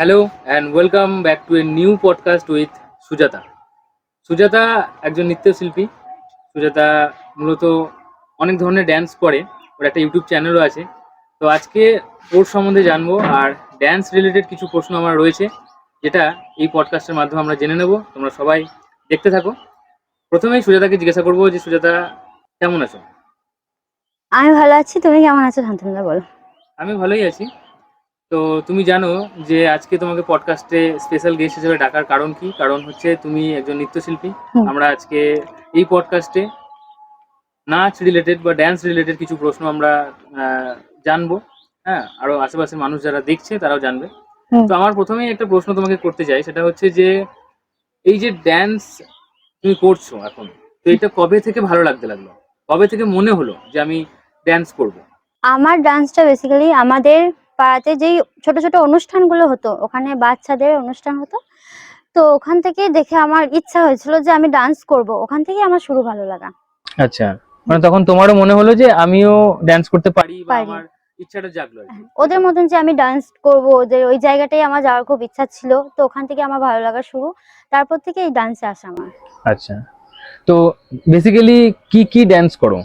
Hello and welcome back to a new podcast with Sujata Sujata একজন নৃত্যশিল্পী। সুজাতা মূলত অনেক ধরনের ড্যান্স করে। ওর একটা ইউটিউব চ্যানেলও আছে। তো আজকে ওর সম্বন্ধে জানব আর ড্যান্স রিলেটেড কিছু প্রশ্ন আমার রয়েছে যেটা এই পডকাস্টের মাধ্যমে আমরা জেনে নেব। তোমরা সবাই দেখতে থাকো। প্রথমেই সুজাতাকে জিজ্ঞাসা করব যে সুজাতা কেমন আছো? আমি ভালো আছি। তুমি কেমন আছো? শান্তনুদা বলো। আমি ভালোই আছি। তো তুমি জানো যে আজকে তোমাকে পডকাস্টে স্পেশাল গেস্ট হিসেবে ডাকার কারণ কি? কারণ হচ্ছে তুমি একজন নৃত্যশিল্পী। আমরা আজকে এই পডকাস্টে নাচ রিলেটেড বা ড্যান্স রিলেটেড কিছু প্রশ্ন আমরা জানব। হ্যাঁ আরও আশেপাশে মানুষ যারা দেখছে তারাও জানবে। তো আমার প্রথমেই একটা প্রশ্ন তোমাকে করতে চাই সেটা হচ্ছে যে এই যে ড্যান্স তুমি করছ এখন তো এটা কবে থেকে ভালো লাগতে লাগল? কবে থেকে মনে হলো যে আমি ড্যান্স করব? আমার ডান্সটা বেসিক্যালি আমাদের পাড়াতে যেই ছোট ছোট অনুষ্ঠানগুলো হতো ওখানে বাচ্চাদের অনুষ্ঠান হতো তো ওখান থেকে দেখে আমার ইচ্ছা হয়েছিল যে আমি ডান্স করব। ওখান থেকে আমার শুরু ভালো লাগা। আচ্ছা মানে তখন তোমারও মনে হলো যে আমিও ড্যান্স করতে পারি বা আমার ইচ্ছাটা জাগলো ওদের মতন যে আমি ডান্স করব ওদের ওই জায়গাটাই আমার যাওয়ার খুব ইচ্ছা ছিল তো ওখান থেকে আমার ভালো লাগা শুরু। তারপর থেকে এই ডান্সে আসা আমার। আচ্ছা তো বেসিক্যালি কি কি ড্যান্স করো?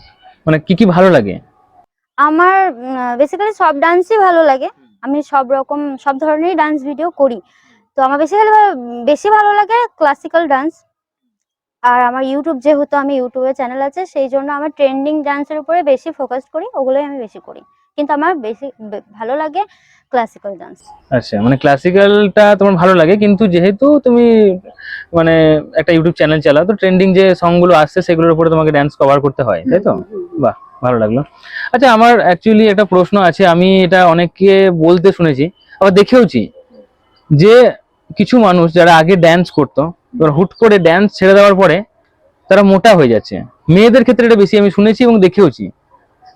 মানে কি কি ভালো লাগে? আমার বেসিক্যালি সব ডান্সই ভালো লাগে। আমি সব রকম সব ধরনেরই ডান্স ভিডিও করি। তো আমার বেসিক্যালি বেশি ভালো লাগে ক্লাসিক্যাল ডান্স আর আমার ইউটিউব যেহেতু আমি ইউটিউবে চ্যানেল আছে সেই জন্য আমার ট্রেন্ডিং ডান্সের উপরে বেশি ফোকাস করি ওগুলোই আমি বেশি করি। কিন্তু আমার বেশি ভালো লাগে ক্লাসিক্যাল ডান্স আচ্ছা মানে ক্লাসিক্যালটা তোমার ভালো লাগে কিন্তু যেহেতু তুমি মানে একটা ইউটিউব চ্যানেল চালাও তো ট্রেন্ডিং যে সংগুলো আসছে সেগুলোর উপরে তোমাকে ড্যান্স কভার করতে হয় তাই তো? বাহ। ভালো লাগল। আচ্ছা আমার অ্যাকচুয়ালি একটা প্রশ্ন আছে, আমি এটা অনেককে বলতে শুনেছি, আবার দেখেওছি যে কিছু মানুষ যারা আগে ড্যান্স করতো, এবার হুট করে ড্যান্স ছেড়ে দেওয়ার পরে তারা মোটা হয়ে যাচ্ছে। মেয়েদের ক্ষেত্রে এটা বেশি আমি শুনেছি এবং দেখেওছি।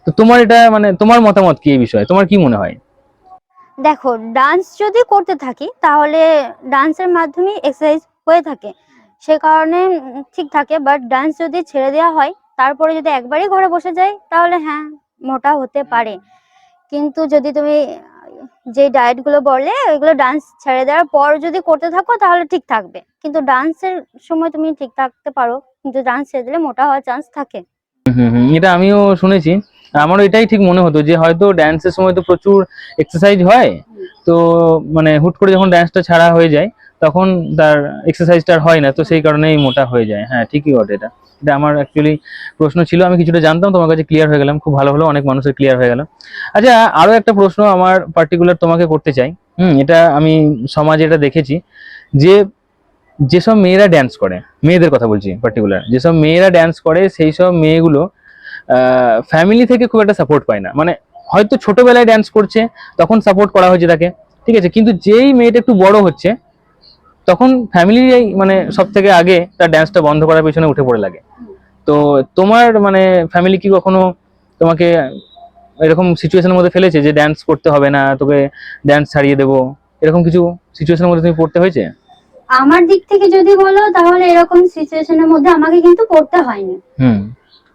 তো তোমার এটা মানে তোমার মতামত কি এই বিষয়ে? তোমার কি মনে হয়? দেখো ডান্স যদি করতে থাকি, তাহলে ডান্সের মাধ্যমে এক্সারসাইজ হয়ে থাকে। সে কারণে ঠিক থাকে বাট ডান্স যদি ছেড়ে দেওয়া হয় তারপরে যদি একবারই ঘরে বসে যাই তাহলে হ্যাঁ মোটা হতে পারে। কিন্তু যদি তুমি যে ডায়েটগুলো বলে ওইগুলো ডান্স ছেড়ে দেওয়ার পর যদি করতে থাকো তাহলে ঠিক থাকবে। কিন্তু ডান্সের সময় তুমি ঠিক থাকতে পারো। কিন্তু ডান্স ছেড়ে দিলে মোটা হওয়ার চান্স থাকে। এটা আমিও শুনেছি। আমারও এটাই ঠিক মনে হতো যে হয়তো ড্যান্সের সময় তো প্রচুর এক্সারসাইজ হয়। তো মানে হুট করে যখন ড্যান্সটা ছাড়া হয়ে যায় তখন তার এক্সারসাইজটা আর হয় না। তো সেই কারণেই মোটা হয়ে যায়। হ্যাঁ ঠিকই বটে এটা। এটা আমার অ্যাকচুয়ালি প্রশ্ন ছিল, আমি কিছুটা জানতাম, তোমার কাছে ক্লিয়ার হয়ে গেলাম, খুব ভালো হলো, অনেক মানুষের ক্লিয়ার হয়ে গেল। আচ্ছা আরও একটা প্রশ্ন আমার পার্টিকুলার তোমাকে করতে চাই। হুম, এটা আমি সমাজে এটা দেখেছি যে যেসব মেয়েরা ড্যান্স করে, মেয়েদের কথা বলছি পার্টিকুলার যেসব মেয়েরা ড্যান্স করে সেই সব মেয়েগুলো ফ্যামিলি থেকে খুব একটা সাপোর্ট পায় না। মানে হয়তো ছোটবেলায় ড্যান্স করছে, তখন সাপোর্ট করা হয়েছে তাকে, ঠিক আছে? কিন্তু যেই মেয়েটা একটু বড় হচ্ছে তখন ফ্যামিলি মানে সব থেকে আগে তার ড্যান্সটা বন্ধ করার পিছনে উঠে পড়ে লাগে। তো তোমার মানে ফ্যামিলি কি কখনো তোমাকে এরকম সিচুয়েশনের মধ্যে ফেলেছে যে ড্যান্স করতে হবে না তোকে ড্যান্স ছাড়িয়ে দেবো? এরকম কিছু সিচুয়েশনের মধ্যে তুমি পড়তে হয়েছে? আমার দিক থেকে যদি বলো তাহলে এরকম সিচুয়েশনের মধ্যে আমাকে কিন্তু পড়তে হয়নি। হুম।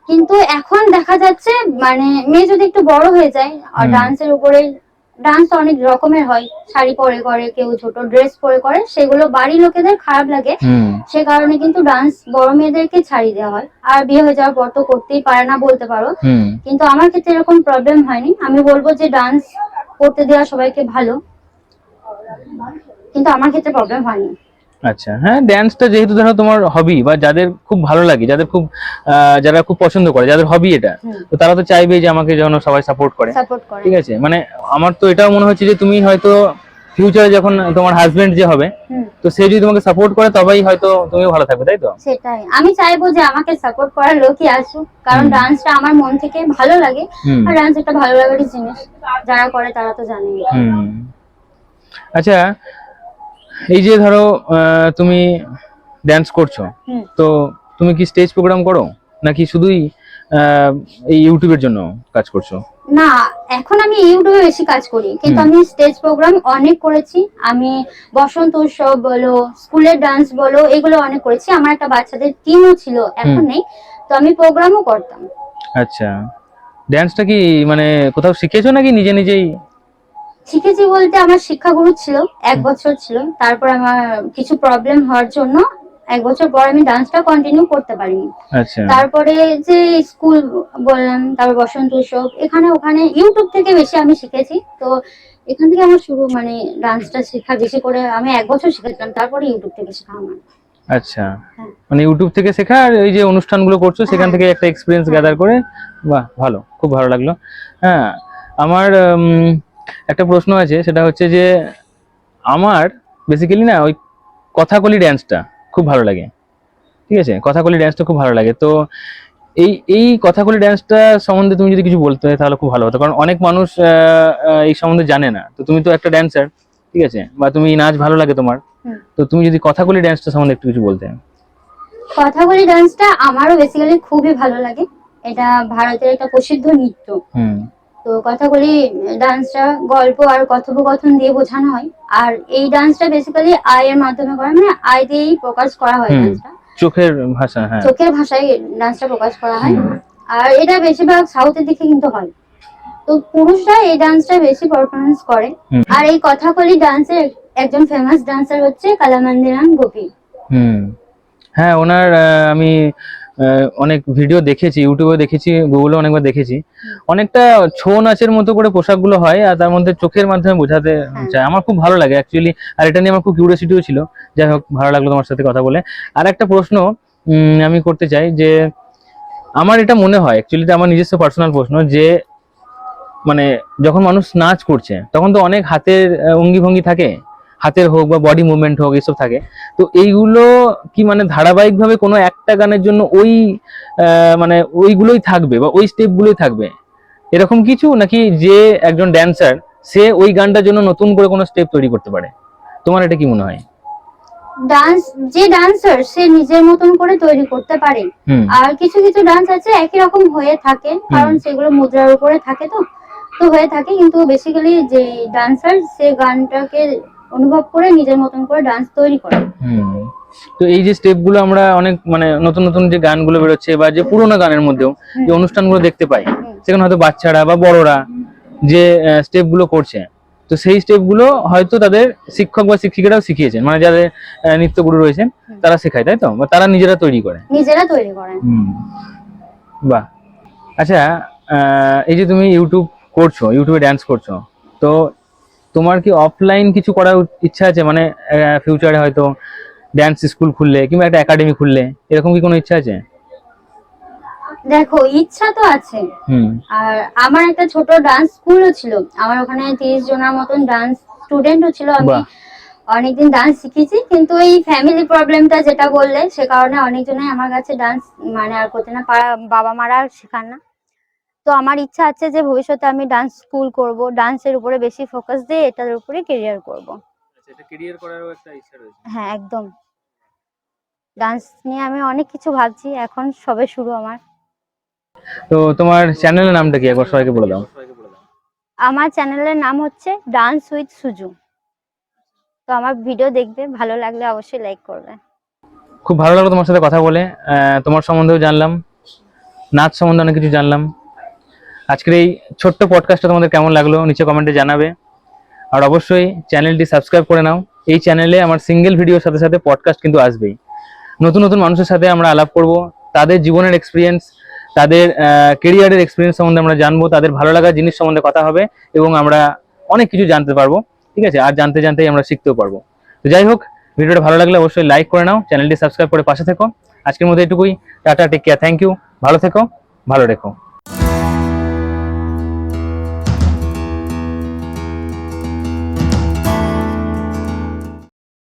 কিন্তু এখন দেখা যাচ্ছে মানে মেয়ে যদি একটু বড় হয়ে যায় আর ডান্সের উপরে ডান্স অনেক রকমের হয়। শাড়ি পরে করে কেউ ছোট ড্রেস পরে করে সেগুলো বাড়ির লোকেদের খারাপ লাগে। সে কারণে কিন্তু ডান্স বড় মেয়েদেরকে ছাড়িয়ে দেওয়া হয়। আর বিয়ে হয়ে যাওয়ার পর তো করতেই পারে না বলতে পারো। কিন্তু আমার ক্ষেত্রে এরকম প্রবলেম হয়নি। আমি বলব যে ডান্স করতে দেওয়া সবাইকে ভালো। কিন্তু আমার ক্ষেত্রে প্রবলেম হয়নি। আচ্ছা হ্যাঁ ড্যান্সটা যেহেতু ধরো তোমার হবি বা যাদের খুব ভালো লাগে যাদের খুব যারা খুব পছন্দ করে যাদের হবি এটা তো তারা তো চাইবে যে আমাকে যেন সবাই সাপোর্ট করে। ঠিক আছে? মানে আমার তো এটাও মনে হচ্ছে যে তুমি হয়তো ফিউচারে যখন তোমার হাজবেন্ড যে হবে তো সে যদি তোমাকে সাপোর্ট করে তবেই হয়তো তুমিও ভালো থাকবে তাই তো? সেটাই। আমি চাইব যে আমাকে সাপোর্ট করার লোকই আসুক কারণ ডান্সটা আমার মন থেকে ভালো লাগে আর ডান্স একটা ভালো লাগারই জিনিস যারা করে তারা তো জানেই। আচ্ছা এই যে ধরো তুমি ড্যান্স করছ তো তুমি কি স্টেজ প্রোগ্রাম করো? নাকি শুধুই এই ইউটিউবের জন্য কাজ করছ? না এখন আমি ইউটিউবে বেশি কাজ করি। কিন্তু আমি স্টেজ প্রোগ্রাম অনেক করেছি। আমি বসন্ত উৎসব বলো স্কুলের ডান্স বলো এগুলো অনেক করেছি। আমার একটা বাচ্চাদের টিমও ছিল এখন নেই। তো আমি প্রোগ্রামও করতাম। আচ্ছা। ড্যান্সটা কি মানে কোথাও শিখেছো নাকি নিজে নিজেই শিখেছি বলতে আমার শিক্ষাগুরু ছিল এক বছর ছিল। তারপর আমার কিছু প্রবলেম হওয়ার জন্য এক বছর পর আমি ডান্সটা কন্টিনিউ করতে পারিনি। আচ্ছা। তারপরে যে স্কুল বললাম তারপর বসন্ত উৎসব এখানে ওখানে ইউটিউব থেকে বেশি আমি শিখেছি। তো এখান থেকে আমার শুরু মানে ডান্সটা শেখা বেশি করে আমি এক বছর শিখেছিলাম তারপরে ইউটিউব থেকে শেখা আমার। আচ্ছা। হ্যাঁ। মানে ইউটিউব থেকে শেখা আর এই যে অনুষ্ঠানগুলো করছ সেখান হ্যাঁ। থেকে একটা এক্সপিরিয়েন্স। গ্যাদার করে বাহ ভালো খুব ভালো লাগল। হ্যাঁ আমার একটা প্রশ্ন আছে সেটা হচ্ছে যে আমার বেসিক্যালি না ওই কথাকলি ড্যান্সটা খুব ভালো লাগে। ঠিক আছে? কথাকলি ড্যান্সটা খুব ভালো লাগে। তো এই এই কথাকলি ড্যান্সটা সম্বন্ধে তুমি যদি কিছু বলতে তাহলে খুব ভালো হতো। কারণ অনেক মানুষ এই সম্বন্ধে জানে না। তো তুমি তো একটা ড্যান্সার ঠিক আছে? বা তুমি নাচ ভালো লাগে তোমার। তো তুমি যদি কথাকলি ড্যান্সটা সম্বন্ধে একটু কিছু বলতে। কথাগুলি ডান্সটা আমারও বেসিক্যালি খুবই ভালো লাগে। এটা ভারতের একটা প্রসিদ্ধ নৃত্য। হুম। তো কথাগুলি ডান্সটা গল্প আর কথোপকথন দিয়ে বোঝানো হয়। আর এই ডান্সটা বেসিক্যালি আয়ের মাধ্যমে করা মানে আয় দিয়েই প্রকাশ করা হয় ডান্সটা চোখের ভাষা হ্যাঁ। চোখের ভাষায় ডান্সটা প্রকাশ করা হয়। আর এটা বেশিরভাগ সাউথের দিকে কিন্তু হয়। তো পুরুষরা এই ডান্সটা বেশি পারফরমেন্স করে। আর এই কথাকলি ডান্সের একজন ফেমাস ডান্সার হচ্ছে কালামান্দিরাম গোপী। হুম। হ্যাঁ ওনার আমি অনেক ভিডিও দেখেছি ইউটিউবে দেখেছি গুগলে অনেকবার দেখেছি। অনেকটা ছৌ নাচের মতো করে পোশাকগুলো হয় আর তার মধ্যে চোখের মাধ্যমে বোঝাতে হ্যাঁ। চায়। আমার খুব ভালো লাগে অ্যাকচুয়ালি আর এটা নিয়ে আমার খুব কিউরিয়াসিটিও ছিল। যাই হোক ভালো লাগল তোমার সাথে কথা বলে। আর একটা প্রশ্ন আমি করতে চাই যে আমার এটা মনে হয় অ্যাকচুয়ালি আমার নিজস্ব পার্সোনাল প্রশ্ন যে মানে যখন মানুষ নাচ করছে তখন তো অনেক হাতের অঙ্গি ভঙ্গি থাকে। হাতের হোক বা বডি মুভমেন্ট হোক এসব থাকে। তো এইগুলো কি মানে ধারাবাহিকভাবে কোনো একটা গানের জন্য ওই মানে ওইগুলোই থাকবে বা ওই স্টেপগুলোই থাকবে? এরকম কিছু? নাকি যে একজন ড্যান্সার সে ওই গানটার জন্য নতুন করে কোনো স্টেপ তৈরি করতে পারে? তোমার এটা কি মনে হয়? ডান্স যে ডান্সার সে নিজের মতন করে তৈরি করতে পারে। আর কিছু কিছু ডান্স আছে একই রকম হয়ে থাকে। কারণ সেগুলো মুদ্রার উপরে থাকে তো তো হয়ে থাকে। কিন্তু বেসিক্যালি যে ডান্সার সে গানটাকে অনুভব করে নিজের মতন করে ডান্স তৈরি করে। হুম। তো এই যে স্টেপগুলো আমরা অনেক মানে নতুন নতুন যে গানগুলো বেরোচ্ছে বা যে পুরোনো গানের মধ্যেও যে অনুষ্ঠানগুলো দেখতে পাই সেখানে হয়তো বাচ্চারা বা বড়রা যে স্টেপগুলো করছে। তো সেই স্টেপগুলো হয়তো তাদের শিক্ষক বা শিক্ষিকারাও শিখিয়েছেন। মানে যাদের নৃত্যগুরু রয়েছেন তারা শেখায় তাই তো? বা তারা নিজেরা তৈরি করে। নিজেরা তৈরি হুম। বাহ। আচ্ছা এই যে তুমি ইউটিউব করছ ইউটিউবে ড্যান্স করছ তো তোমার কি অফলাইন কিছু করার ইচ্ছা আছে? মানে ফিউচারে হয়তো ড্যান্স স্কুল খুললে কিংবা একটা একাডেমি খুললে এরকম কি কোনো ইচ্ছা আছে? দেখো ইচ্ছা তো আছে। হুম। আর আমার একটা ছোট ডান্স স্কুলও ছিল। আমার ওখানে তিরিশ জনের মতন ডান্স স্টুডেন্টও ছিল। আমি অনেকদিন ডান্স শিখেছি কিন্তু এই ফ্যামিলি প্রবলেমটা যেটা বললে সে কারণে অনেকজনই আমার কাছে ডান্স মানে আর করতে না বাবা মারা আর শেখান না। তো আমার ইচ্ছা আছে যে ভবিষ্যতে আমি ডান্স স্কুল করব ডান্সের উপরে বেশি ফোকাস দিয়ে এটার উপরে কেরিয়ার করব। ক্যারিয়ার করারও একটা ইচ্ছা রয়েছে। হ্যাঁ একদম। ডান্স নিয়ে আমি অনেক কিছু ভাবছি এখন সবে শুরু আমার। তো তোমার চ্যানেলের নামটা কি? একবার সবাইকে বলে দাও। আমার চ্যানেলের নাম হচ্ছে ডান্স উইথ সুজু তো আমার ভিডিও দেখবে ভালো লাগলে অবশ্যই লাইক করবে। খুব ভালো লাগল তোমার সাথে কথা বলে। তোমার সম্বন্ধেও জানলাম। নাচ সম্বন্ধে অনেক কিছু জানলাম। আজকের এই ছোট্ট পডকাস্টটা তোমাদের কেমন লাগল নিচে কমেন্টে জানাবে। আর অবশ্যই চ্যানেলটি সাবস্ক্রাইব করে নাও। এই চ্যানেলে আমার সিঙ্গেল ভিডিওর সাথে সাথে পডকাস্ট কিন্তু আসবেই। নতুন নতুন মানুষের সাথে আমরা আলাপ করব। তাদের জীবনের এক্সপিরিয়েন্স তাদের কেরিয়ারের এক্সপিরিয়েন্স সম্বন্ধে আমরা জানব। তাদের ভালো লাগার জিনিস সম্বন্ধে কথা হবে এবং আমরা অনেক কিছু জানতে পারব। ঠিক আছে? আর জানতে, জানতেই আমরা শিখতেও পারব। তো যাই হোক, ভিডিওটা ভালো লাগলে অবশ্যই লাইক করে নাও চ্যানেলটি সাবস্ক্রাইব করে পাশে থেকো। আজকের মতো এটুকুই। Tata take care thank you ভালো থেকো, ভালো রেখো।